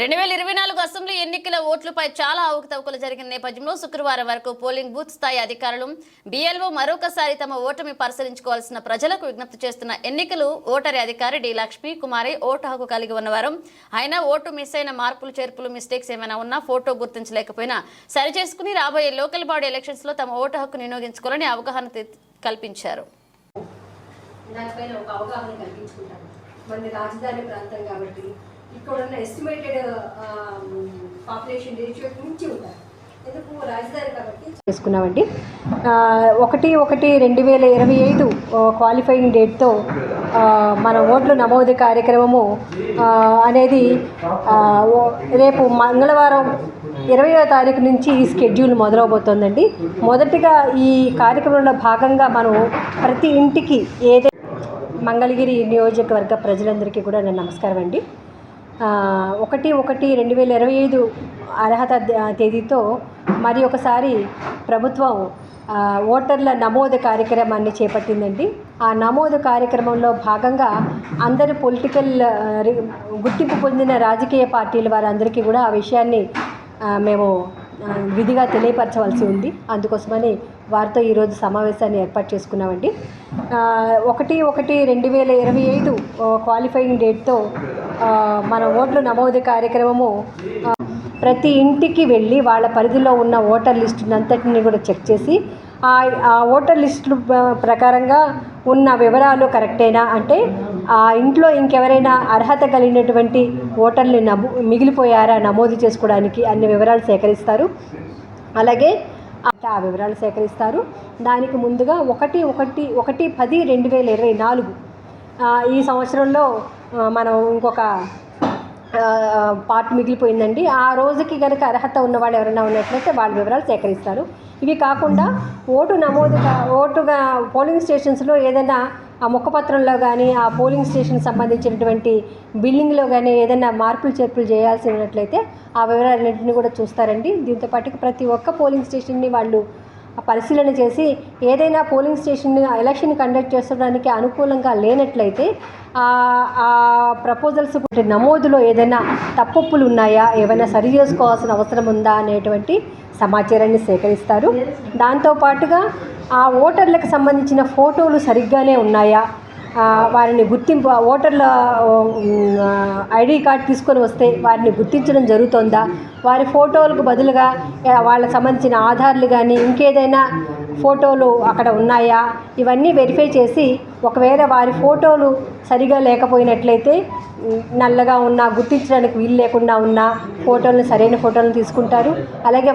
రెండు వేల ఇరవై నాలుగు అసెంబ్లీ ఎన్నికల ఓట్లపై చాలా అవకతవకలు జరిగిన నేపథ్యంలో శుక్రవారం వరకు పోలింగ్ బూత్ స్థాయి అధికారులు బీఎల్ఓ మరొకసారి తమ ఓటమి పరిశీలించుకోవాల్సిన ప్రజలకు విజ్ఞప్తి చేస్తున్న ఎన్నికలు ఓటరి అధికారి డి లక్ష్మీ కుమారి ఓటు హక్కు కలిగి ఉన్నవారు. అయినా ఓటు మిస్ అయిన మార్పులు చేర్పులు మిస్టేక్స్ ఏమైనా ఉన్నా ఫోటో గుర్తించలేకపోయినా సరిచేసుకుని రాబోయే లోకల్ బాడీ ఎలక్షన్స్లో తమ ఓటు హక్కు వినియోగించుకోవాలని అవగాహన కల్పించారు. దానిపైన ఒక అవగాహన కల్పించుకుంటాం మనది రాజధాని ప్రాంతం కాబట్టి ఇక్కడ ఎస్టిమేటెడ్ పాపులేషన్ రేషియో మించి ఉంటారు. చేసుకున్నామండి ఒకటి ఒకటి రెండు వేల ఇరవై ఐదు క్వాలిఫైయింగ్ డేట్తో మన ఓట్ల నమోదు కార్యక్రమము అనేది రేపు మంగళవారం ఇరవయో తారీఖు నుంచి ఈ స్కెడ్యూల్ మొదలవబోతోందండి. మొదటిగా ఈ కార్యక్రమంలో భాగంగా మనం ప్రతి ఇంటికి ఏదైతే మంగళగిరి నియోజకవర్గ ప్రజలందరికీ కూడా నా నమస్కారం అండి ఒకటి ఒకటి రెండు వేల ఇరవై ఐదు అర్హత తేదీతో మరి ఒకసారి ప్రభుత్వం ఓటర్ల నమోదు కార్యక్రమాన్ని చేపట్టిందండి. ఆ నమోదు కార్యక్రమంలో భాగంగా అందరు పొలిటికల్ గుర్తింపు పొందిన రాజకీయ పార్టీల వారందరికీ కూడా ఆ విషయాన్ని మేము విధిగా తెలియపరచవలసి ఉంది. అందుకోసమని వారితో ఈరోజు సమావేశాన్ని ఏర్పాటు చేసుకున్నామండి. ఒకటి ఒకటి రెండు వేల ఇరవై ఐదు క్వాలిఫైయింగ్ డేట్తో మన ఓట్ల నమోదు కార్యక్రమము ప్రతి ఇంటికి వెళ్ళి వాళ్ళ పరిధిలో ఉన్న ఓటర్ లిస్టునంతటిని కూడా చెక్ చేసి ఆ ఓటర్ లిస్టు ప్రకారంగా ఉన్న వివరాలు కరెక్టేనా అంటే ఆ ఇంట్లో ఇంకెవరైనా అర్హత కలిగినటువంటి ఓటర్లు నమో మిగిలిపోయారా నమోదు చేసుకోవడానికి అన్ని వివరాలు సేకరిస్తారు. అలాగే ఆ వివరాలు సేకరిస్తారు. దానికి ముందుగా ఒకటి ఒకటి ఒకటి పది రెండు వేల ఇరవై నాలుగు ఈ సంవత్సరంలో మనం ఇంకొక పార్ట్ మిగిలిపోయిందండి. ఆ రోజుకి కనుక అర్హత ఉన్న వాళ్ళు ఎవరైనా ఉన్నట్లయితే వాళ్ళ వివరాలు సేకరిస్తారు. ఇవి కాకుండా ఓటు నమోదుగా ఓటుగా పోలింగ్ స్టేషన్స్లో ఏదైనా ఆ ముఖపత్రంలో కానీ ఆ పోలింగ్ స్టేషన్ సంబంధించినటువంటి బిల్డింగ్లో కానీ ఏదైనా మార్పులు చేర్పులు చేయాల్సి ఉన్నట్లయితే ఆ వివరాలన్నింటినీ కూడా చూస్తారండి. దీంతో పాటు ప్రతి ఒక్క పోలింగ్ స్టేషన్ని వాళ్ళు పరిశీలన చేసి ఏదైనా పోలింగ్ స్టేషన్ ఎలక్షన్ కండక్ట్ చేసుకోవడానికి అనుకూలంగా లేనట్లయితే ఆ- ప్రపోజల్స్ నమోదులో ఏదైనా తప్పులు ఉన్నాయా ఏమైనా సరి చేసుకోవాల్సిన అవసరం ఉందా? అనేటువంటి సమాచారాన్ని సేకరిస్తారు. దాంతోపాటుగా ఆ ఓటర్లకు సంబంధించిన ఫోటోలు సరిగ్గానే ఉన్నాయా? వారిని గుర్తింపు ఓటర్ల ఐడి కార్డ్ తీసుకొని వస్తే వారిని గుర్తించడం జరుగుతుందా? వారి ఫోటోలకు బదులుగా వాళ్ళకి సంబంధించిన ఆధార్లు కానీ ఇంకేదైనా ఫోటోలు అక్కడ ఉన్నాయా? ఇవన్నీ వెరిఫై చేసి ఒకవేళ వారి ఫోటోలు సరిగా లేకపోయినట్లయితే నల్లగా ఉన్నా గుర్తించడానికి వీలు లేకుండా ఉన్న ఫోటోలను సరైన ఫోటోలను తీసుకుంటారు. అలాగే